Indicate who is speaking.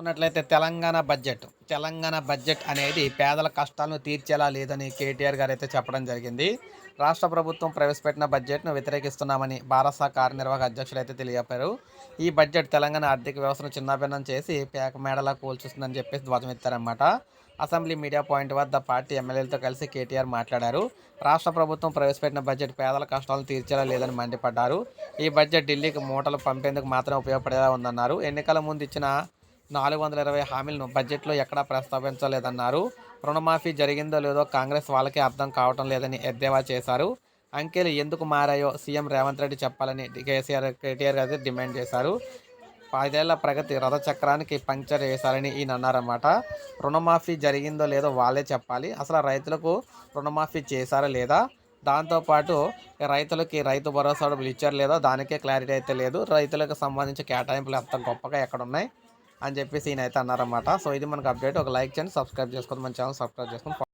Speaker 1: చూసుకున్నట్లయితే Telangana budget Telangana budget అనేది పేదల కష్టాలను తీర్చేలా లేదని కేటీఆర్ గారు అయితే చెప్పడం జరిగింది. రాష్ట్ర ప్రభుత్వం ప్రవేశపెట్టిన బడ్జెట్ను వ్యతిరేకిస్తున్నామని భారత కార్యనిర్వాహక అధ్యక్షులు అయితే తెలియజేశారు ఈ బడ్జెట్ తెలంగాణ ఆర్థిక వ్యవస్థను చిన్నాభిన్నం చేసి పేక మేడలా కూల్చుస్తుందని చెప్పేసి ధ్వజమెత్తారన్నమాట అసెంబ్లీ మీడియా పాయింట్ వద్ద పార్టీ ఎమ్మెల్యేలతో కలిసి కేటీఆర్ మాట్లాడారు. రాష్ట్ర ప్రభుత్వం ప్రవేశపెట్టిన బడ్జెట్ పేదల కష్టాలను తీర్చేలా లేదని మండిపడ్డారు. ఈ బడ్జెట్ ఢిల్లీకి మూటలు పంపేందుకు మాత్రమే ఉపయోగపడేలా ఉందన్నారు. ఎన్నికల ముందు ఇచ్చిన నాలుగు వందల ఇరవై హామీలను బడ్జెట్లో ఎక్కడా ప్రస్తావించలేదన్నారు. రుణమాఫీ జరిగిందో లేదో కాంగ్రెస్ వాళ్ళకే అర్థం కావటం లేదని ఎద్దేవా చేశారు. అంకెలు ఎందుకు మారాయో సీఎం రేవంత్ రెడ్డి చెప్పాలని కేసీఆర్ కేటీఆర్ గారు డిమాండ్ చేశారు. పదేళ్ళ ప్రగతి రథచక్రానికి పంక్చర్ వేశారని ఈయన అన్నారన్నమాట. రుణమాఫీ జరిగిందో లేదో వాళ్ళే చెప్పాలి. అసలు రైతులకు రుణమాఫీ చేశారా లేదా? దాంతోపాటు రైతులకి రైతు భరోసా డబ్బులు ఇచ్చారు లేదో? దానికే క్లారిటీ అయితే లేదు. రైతులకు సంబంధించి కేటాయింపులు అంత గొప్పగా ఎక్కడ ఉన్నాయి అని చెప్పేసి ఈయన అయితే అన్నారన్నమాట. సో ఇది మనకు అప్డేట్ ఒక లైక్ చేయండి సబ్స్క్రైబ్ చేసుకోండి మన ఛానల్ సబ్స్క్రైబ్ చేసుకొని